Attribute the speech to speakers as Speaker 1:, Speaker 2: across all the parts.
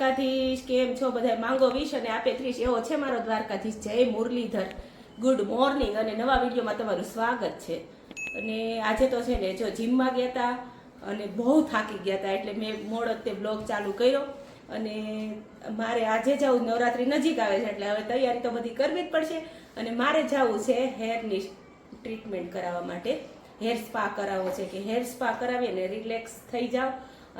Speaker 1: દ્વારકાધીશ, કેમ છો? બધા માંગો વીસ અને આપે ત્રીસ. એવો છે મારો દ્વારકાધીશ. જય મુરલીધર. ગુડ મોર્નિંગ અને નવા વિડીયોમાં તમારું સ્વાગત છે. અને આજે તો છે ને જો જીમમાં ગયા હતા અને બહુ થાકી ગયા હતા એટલે મેં મોડો તે બ્લોગ ચાલુ કર્યો. અને મારે આજે જવું નવરાત્રી નજીક આવે છે, એટલે હવે તૈયારી તો બધી કરવી જ પડશે. અને મારે જવું છે હેરની ટ્રીટમેન્ટ કરાવવા માટે. હેર સ્પા કરાવવો છે કે હેર સ્પા કરાવીએ ને રિલેક્સ થઈ જાવ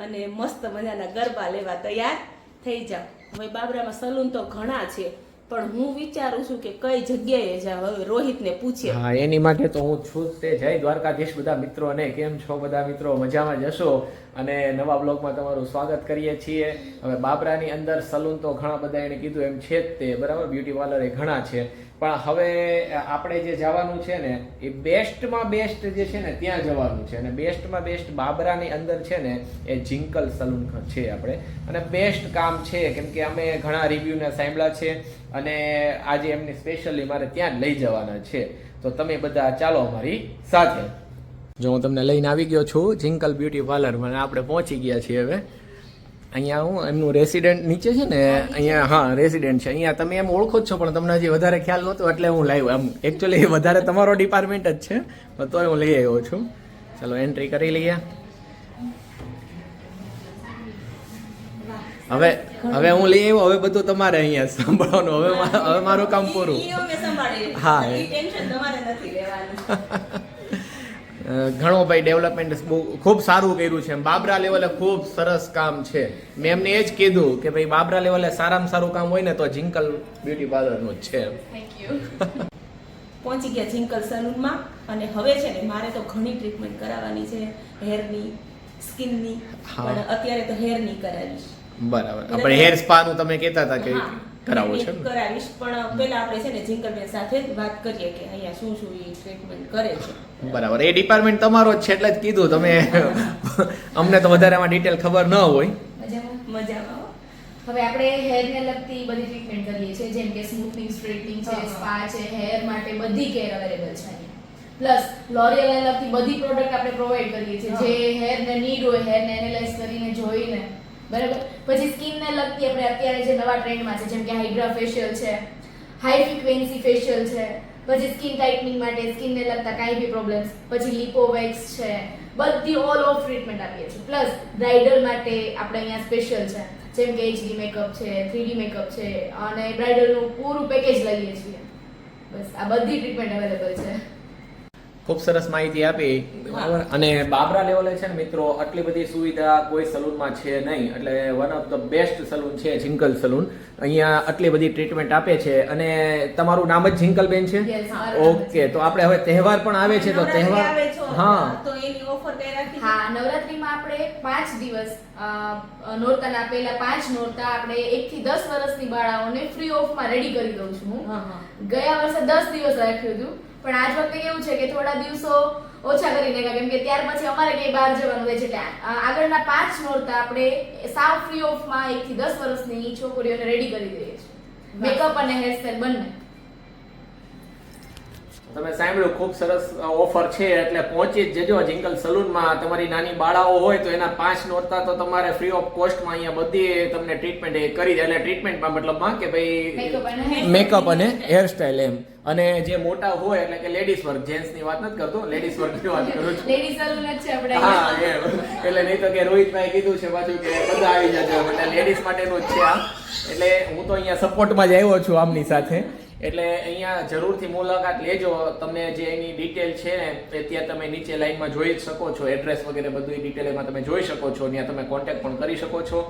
Speaker 1: અને મસ્ત મજાના ગરબા લેવા તૈયાર. થઈ જાઉં. હવે બાબરામાં સલૂન તો ઘણા છે, પણ હું વિચારું છું કે કઈ જગ્યાએ જાવ હવે રોહિતને પૂછીએ.
Speaker 2: હા, એની માટે તો હું છું તે. જય દ્વારકાધીશ બધા મિત્રોને કેમ છો બધા મિત્રો? મજામાં જશો અને નવા બ્લોગમાં તમારું સ્વાગત કરીએ છીએ. હવે બાબરાની અંદર સલૂન તો ઘણા બધા એને કીધું એમ છે જ તે. બરાબર? બ્યુટી પાર્લર એ ઘણા છે. પણ હવે આપણે જે જવાનું છે ને, એ બેસ્ટમાં બેસ્ટ જે છે ને, ત્યાં જવાનું છે. અને બેસ્ટમાં બેસ્ટ બાબરાની અંદર છે ને, એ જિંકલ સલૂન છે આપણે. અને બેસ્ટ કામ છે, કેમ કે અમે ઘણા રિવ્યૂને સાંભળ્યા છે. અને આજે એમની સ્પેશિયલી મારે ત્યાં જ લઈ જવાના છે. તો તમે બધા ચાલો અમારી સાથે. જો હું તમને લઈને આવી ગયો છું, જિંકલ બ્યુટી પાર્લરમાં આપણે પહોંચી ગયા છીએ હવે. અહીંયા હું એમનું રેસિડેન્ટ નીચે છે ને અહીંયા હા રેસિડેન્ટ છે. અહીંયા તમે એમ ઓળખો જ છો પણ તમને હજી વધારે ખ્યાલ નહોતો એટલે હું લાવ્યો એમ એકચ્યુઅલી વધારે તમારો ડિપાર્ટમેન્ટ જ છે પણ તોય હું લઈ આવ્યો છું. ચલો એન્ટ્રી કરી લઈએ. હવે હવે હું લઈ આવ્યો હવે બધું તમારે અહીંયા સાંભળવાનું. હવે હવે મારું કામ પૂરું. હા, ઘણો ભાઈ ડેવલપમેન્ટ બહુ ખૂબ સારું કર્યું છે. બાબરા લેવલે ખૂબ સરસ કામ છે. મેં એમને એ જ કીધું કે ભાઈ બાબરા લેવલે સારામાં સારું કામ હોય ને તો જિંકલ બ્યુટી પાર્લરનું જ છે.
Speaker 1: પહોંચી ગયા જિંકલ સલૂનમાં અને હવે છે ને મારે તો ઘણી ટ્રીટમેન્ટ કરાવવાની છે. હેરની સ્કિનની પણ અત્યારે તો હેરની કરાવીશ.
Speaker 2: બરાબર. આપણે હેર સ્પાનું તમે કહેતા હતા કે
Speaker 1: હા,
Speaker 2: કરાવો છે
Speaker 1: કરાવીશ પણ પેલા આપણે છે ને જિંકલબેન સાથે વાત કરીએ કે અહીંયા શું શું એ ટ્રીટમેન્ટ કરે છે.
Speaker 2: બરાબર. એ ડિપાર્ટમેન્ટ તમારો જ છે એટલે જ કીધું તમે. અમને તો વધારે આમાં ડિટેલ ખબર ન હોય.
Speaker 3: મજામાં?
Speaker 1: મજામાં
Speaker 3: હવે આપણે હેરને લગતી બધી ટ્રીટમેન્ટ કરીએ છીએ જેમ કે સ્મૂથનિંગ સ્ટ્રેટનિંગ છે. સ્પા છે હેર માટે બધી કેર અવેલેબલ છે પ્લસ લોરિયલને લગતી બધી પ્રોડક્ટ આપણે પ્રોવાઈડ કરીએ છીએ.
Speaker 1: જે
Speaker 3: જે હેરને નીડ હોય હેરને એનાલાઇઝ કરીને જોઈને બરાબર? પછી સ્કિનને લગતી આપણે અત્યારે જે નવા ટ્રેન્ડમાં છે, જેમ કે હાઇડ્રા ફેશિયલ છે, હાઈ ફ્રીક્વન્સી ફેશિયલ છે, પછી સ્કિન ટાઇટનિંગ માટે સ્કિનને લગતા કાંઈ બી પ્રોબ્લેમ્સ પછી લિપોવેક્સ છે, બધી ઓલ ઓફ ટ્રીટમેન્ટ આપીએ છીએ. પ્લસ બ્રાઇડલ માટે આપણે અહીંયા સ્પેશિયલ છે, જેમ કે એચડી મેકઅપ છે થ્રીડી મેકઅપ છે, અને બ્રાઇડલનું પૂરું પેકેજ લઈએ છીએ. બસ, આ બધી ટ્રીટમેન્ટ અવેલેબલ છે.
Speaker 2: ખૂબ સરસ માહિતી આપી. બરાબર અને બાબરા લેવલે છે ને મિત્રો આટલી બધી સુવિધા કોઈ સલૂનમાં છે નહીં. એટલે one of the best salon છે જિંકલ સલૂન અહીંયા આટલી બધી ટ્રીટમેન્ટ આપે છે. અને તમારું નામ જ જિંકલબેન છે? ઓકે તો આપણે હવે તહેવાર પણ આવે છે તો તહેવાર હા.
Speaker 1: તો એની ઓફર કઈ રાખી
Speaker 3: હા નવરાત્રીમાં આપણે પાંચ દિવસ નોરતાના પહેલા પાંચ નોરતા આપણે એક થી દસ વર્ષની બાળાઓને ફ્રી ઓફમાં રેડી કરી દઉં છું હા. ગયા વર્ષે દસ દિવસ રાખ્યું હતું. પણ આજ વખતે કેવું છે કે થોડા દિવસો ઓછા કરી નાખ્યા કેમ કે ત્યાર પછી અમારે કંઈ બહાર જવાનું રહે છે એટલે આગળના પાંચ નોરતા આપણે સાવ ફ્રી ઓફમાં એક થી દસ વર્ષની છોકરીઓને રેડી કરી દઈએ છીએ. મેકઅપ અને હેરસ્ટાઈલ બંને.
Speaker 2: તમે સાંભળ્યું ખૂબ સરસ ઓફર છે એટલે પહોંચી જ જજો. જિંકલ સલૂનમાં તમારી નાની બાળાઓ હોય તો એના પાંચ નોરતા તો તમારે ફ્રી ઓફ કોસ્ટમાં અહીંયા બધી તમને ટ્રીટમેન્ટ એ કરી દે. એટલે ટ્રીટમેન્ટમાં મતલબમાં કે ભાઈ
Speaker 3: મેકઅપ અને
Speaker 2: હેરસ્ટાઇલ હેરસ્ટાઈલ એમ. અને જે મોટા હોય એટલે કે લેડીઝ વર્ક જેન્ટ્સની વાત નથી કરતો લેડીઝ વર્કની વાત કરું છું.
Speaker 3: લેડીઝ સલૂન જ છે આપણે.
Speaker 2: હા એટલે નહીં તો કે રોહિતભાઈ કીધું છે પાછું કે બધા આવી જજો. એટલે લેડીઝ માટેનું જ છે આ. એટલે હું તો અહીંયા સપોર્ટમાં જ આવ્યો છું આમની સાથે. એટલે અહીંયા જરૂરથી મુલાકાત લેજો. તમને જે એની ડિટેલ છે ને તે ત્યાં તમે નીચે લાઈનમાં જોઈ જ શકો છો. એડ્રેસ વગેરે બધું ડિટેલ એમાં તમે જોઈ શકો છો. ત્યાં તમે કોન્ટેક્ટ પણ કરી શકો છો.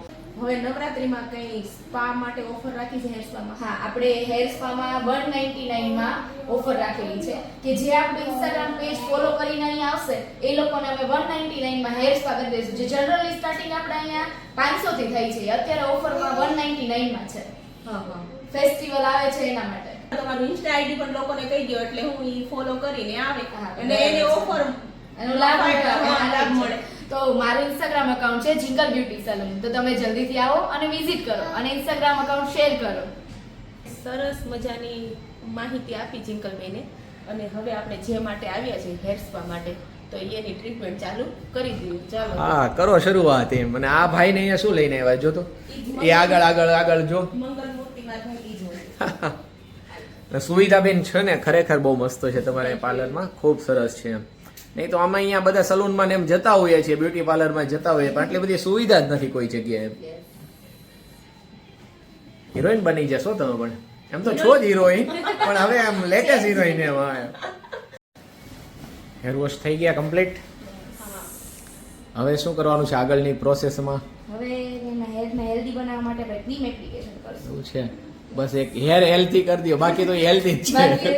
Speaker 1: હવે નવરાત્રીમાં કઈ સ્પા માટે ઓફર રાખી છે હેર સ્પામાં
Speaker 3: હા આપણે હેર સ્પામાં વન નાઇન્ટી નાઇનમાં ઓફર રાખેલી છે કે જે આપણે ઇન્સ્ટાગ્રામ પેજ ફોલો કરીને અહીંયા આવશે એ લોકોને અમે વન નાઇન્ટી નાઇનમાં હેર સ્પા કરી દઈશું. જે જનરલી સ્ટાર્ટિંગ આપણે અહીંયા પાંચસો થી થઈ છે. અત્યારે ઓફરમાં વન નાઇન્ટી નાઇનમાં છે.
Speaker 1: હા હા.
Speaker 3: ફેસ્ટિવલ આવે છે એના માટે.
Speaker 1: તમારું ઇન્સ્ટા આઈડી પણ લોકોને કહી દો એટલે હું ઈ ફોલો કરીને આવે. અને એને ઓફર
Speaker 3: એનો લાભ
Speaker 1: લાભ મળે.
Speaker 3: તો મારું ઇન્સ્ટાગ્રામ અકાઉન્ટ છે જિંગલ બ્યુટી સલૂન તો તમે જલ્દીથી આવો અને વિઝિટ કરો અને ઇન્સ્ટાગ્રામ એકાઉન્ટ શેર કરો.
Speaker 1: સરસ મજાની માહિતી આપી જિંકલબેને અને હવે આપણે જે માટે આવ્યા છીએ હેર સ્પા માટે તો એની ટ્રીટમેન્ટ ચાલુ કરી દીધું ચાલો.
Speaker 2: હા કરો શરૂઆત એમ. અને આ ભાઈને અહીંયા શું લઈને આવ્યા જો તો. એ આગળ આગળ આગળ જો.
Speaker 1: મંગલ મૂર્તિમાં થકી જ હોય.
Speaker 2: સુવિધા બેન છે ને ખરેખર બહુ મસ્ત છે તમારે પાર્લરમાં. ખૂબ સરસ છે એમ. નહીં તો આમાં અહીંયા બધા સલૂનમાં ને એમ જતા હોઈએ છીએ બ્યુટી પાર્લરમાં જતા હોઈએ પણ આટલી બધી સુવિધા જ નથી કોઈ જગ્યાએ હિરોઈન બની જશો તમે પણ. એમ તો છો જ હિરોઈન પણ હવે આમ લેટેસ્ટ હિરોઈન એમ હેર વોશ થઈ ગયા કમ્પ્લીટ હવે શું કરવાનું છે આગળની પ્રોસેસમાં
Speaker 3: હવે હેલ્ધી બનાવવા માટે ક્રીમ એપ્લિકેશન કરશું.
Speaker 2: છે. બસ એક હેર હેલ્થી કરી દો બાકી તો હેલ્થી જ છે.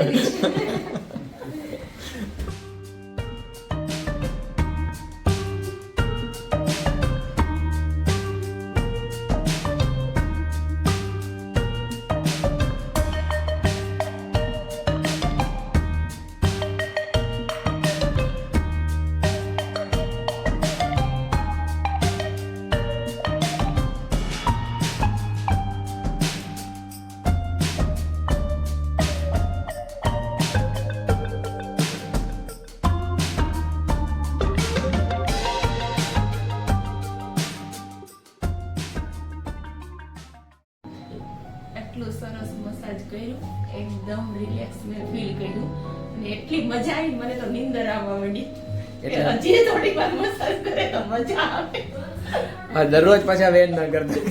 Speaker 1: સરસ મસાજ કર્યું. એકદમ રિલેક્સ મેં ફીલ કર્યું. અને એટલી મજા આવી મને તો નીંદર આવવા માંડી.
Speaker 2: એટલે-
Speaker 1: હજી થોડી વાર મસાજ કરે તો મજા આવે.
Speaker 2: દરરોજ પાછા વેન ના કરતી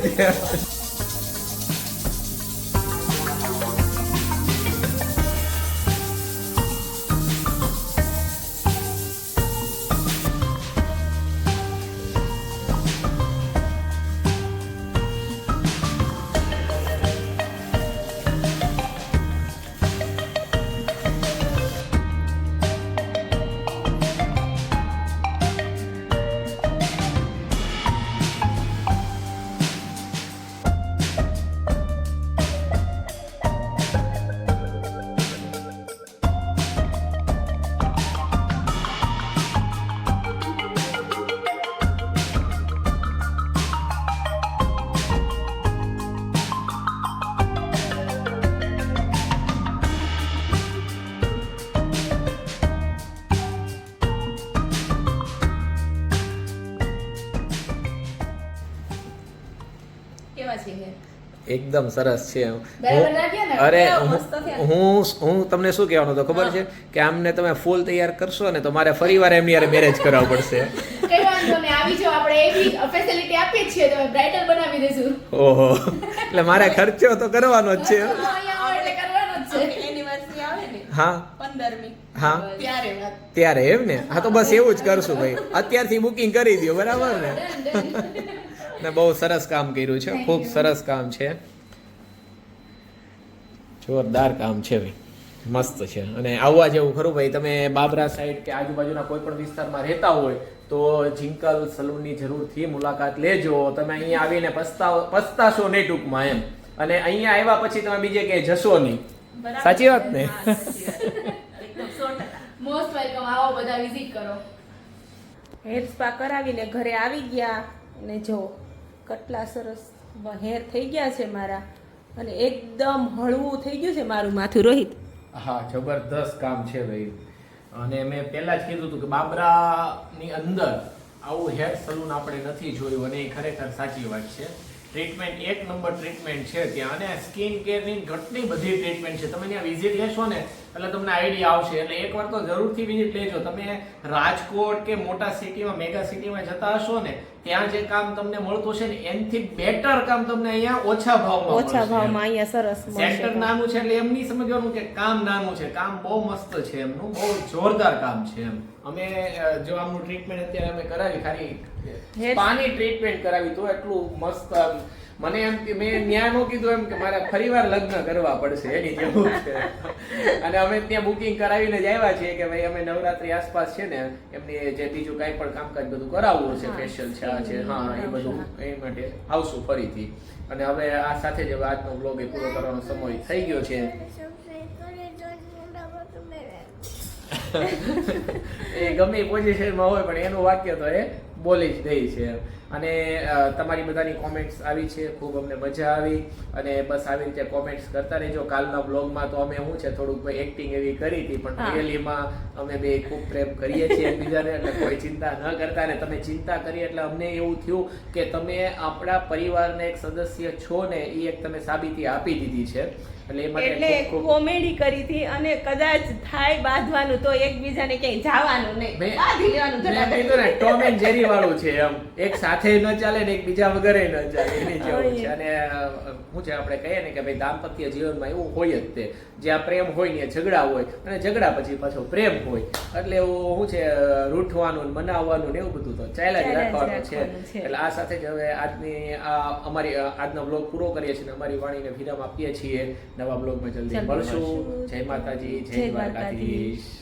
Speaker 2: એકદમ સરસ છે અરે હું- હું હું તમને શું કહેવાનું તો ખબર છે કે આમને તમે ફૂલ તૈયાર કરશો ને તો મારે ફરી વાર એમની યારે મેરેજ કરાવવું પડશે. ઓહો. એટલે મારે ખર્ચો તો કરવાનો જ છે.
Speaker 3: અહીંયા આવો એટલે કરવાનો જ છે.
Speaker 1: આપણી anniversary આવે ને
Speaker 2: હા. હા.
Speaker 1: ત્યારે
Speaker 2: એમ ને? હા તો બસ એવું જ કરશું ભાઈ. અત્યારથી બુકિંગ કરી દો બરાબર ને. ને બહુ સરસ કામ કર્યું છે. ખૂબ સરસ કામ છે. જોરદાર કામ છે ભાઈ. મસ્ત છે. અને આવવા જેવું ખરું ભાઈ. તમે બાબરા સાઈડ કે આજુબાજુના કોઈ પણ વિસ્તારમાં રહેતા હોય તો જિંકલ સલૂનની જરૂરથી મુલાકાત લેજો. તમે અહીંયા આવીને પસ્તાવ પસ્તાશો નહીં ટૂંકમાં એમ. અને અહીંયા આવ્યા પછી તમે બીજે કે જશો નહીં. સાચી વાત ને?
Speaker 1: હા, સાચી વાત. એકદમ સો ટકા.
Speaker 3: મોસ્ટ વેલકમ આવો બધા વિઝિટ કરો.
Speaker 1: હેર સ્પા કરાવીને ઘરે આવી ગયા. અને જો કેટલા સરસ હેર થઈ ગયા છે મારા. અને એકદમ હળવું થઈ ગયું છે મારું માથું રોહિત.
Speaker 2: હા, જબરદસ્ત કામ છે ભાઈ. અને મેં પહેલા જ કીધું હતું કે બાબરાની અંદર આવું હેર સલૂન આપણે નથી જોયું, અને એ ખરેખર સાચી વાત છે. ટ્રીટમેન્ટ એક નંબર ટ્રીટમેન્ટ છે ત્યાં. અને સ્કિન કેરની ઘટની બધી ટ્રીટમેન્ટ છે. તમે ત્યાં વિઝિટ લેશો ને એટલે તમને આઈડિયા આવશે. એટલે એકવાર તો જરૂરથી વિઝિટ લેજો. તમે રાજકોટ કે મોટા સિટીમાં મેગા સિટીમાં જતા હશો ને ત્યાં જે કામ તમને મળતું છે ને એનથી બેટર કામ તમને અહીંયા ઓછા ભાવમાં
Speaker 1: ઓછા ભાવમાં અહીંયા સરસ
Speaker 2: સેન્ટર નાનું છે એટલે એમ નહીં સમજવાનું કે કામ નાનું છે. કામ બહુ મસ્ત છે એમનું. બહુ જોરદાર કામ છે એમ. અમે જો આમનું ટ્રીટમેન્ટ અત્યારે અમે કરાવી ખાલી પાની ટ્રીટમેન્ટ કરાવી તો એટલું મસ્ત મને એમ કે મેં ન્યા નો કીધું એમ કે મારે ફરીવાર લગ્ન કરવા પડશે એની જેવું છે. અને અમે ત્યાં બુકિંગ કરાવીને જ આવ્યા છીએ કે ભાઈ અમે નવરાત્રી આસપાસ છે ને એમની જે બીજું કાંઈ પણ કામકાજ બધું કરાવવું છે ફેશિયલ છે આ છે હા એ બધું એ માટે આવશું ફરીથી. અને હવે આ સાથે જ આજનો બ્લોગ એ પૂરો કરવાનો સમય થઈ ગયો છે. એ ગમે પોઝિશનમાં હોય પણ એનું વાક્ય તો એ બોલી જ દઈ છે અને તમારી બધાની કોમેન્ટ્સ આવી છે ખૂબ અમને મજા આવી. અને બસ આવી રીતે કોમેન્ટ્સ કરતા રહેજો. કાલના બ્લોગમાં તો અમે શું છે થોડુંક એક્ટિંગ એવી કરી હતી પણ. રિયલીમાં અમે બે ખૂબ પ્રેમ કરીએ છીએ એકબીજાને એટલે કોઈ ચિંતા ન કરતા ને તમે ચિંતા કરી એટલે અમને એવું થયું કે તમે આપણા પરિવારના એક સદસ્ય છો ને એ એક તમે સાબિતી આપી દીધી છે. એટલે
Speaker 1: કોમેડી કરી હતી અને કદાચ થાય બાંધવાનું તો એકબીજાને ક્યાંય જવાનું નહીં. બાંધી લેવાનું ધડાધડ.
Speaker 2: કીધું ને ટોમ એન્ડ જેરી વાળું છે એમ. એક સાથે ન ચાલે ને એકબીજા વગર ન ચાલે એની જેવું છે. અને હું છે આપણે કહીએ ને કે ભાઈ દાંપત્ય જીવનમાં એવું હોય જ તે. જ્યાં પ્રેમ હોય ને ઝઘડા હોય અને ઝઘડા પછી પાછો પ્રેમ હોય. એટલે એવું શું છે રૂઠવાનું મનાવવાનું ને એવું બધું તો ચાલ્યા જ રાખવાનું છે. એટલે આ સાથે જ હવે આજની આ અમારી આજનો બ્લોગ પૂરો કરીએ છીએ અને અમારી વાણીને વિરામ આપીએ છીએ. નવા બ્લોગમાં જલ્દી મળશું. જય માતાજી
Speaker 1: જય.
Speaker 2: દ્વારકાધીશ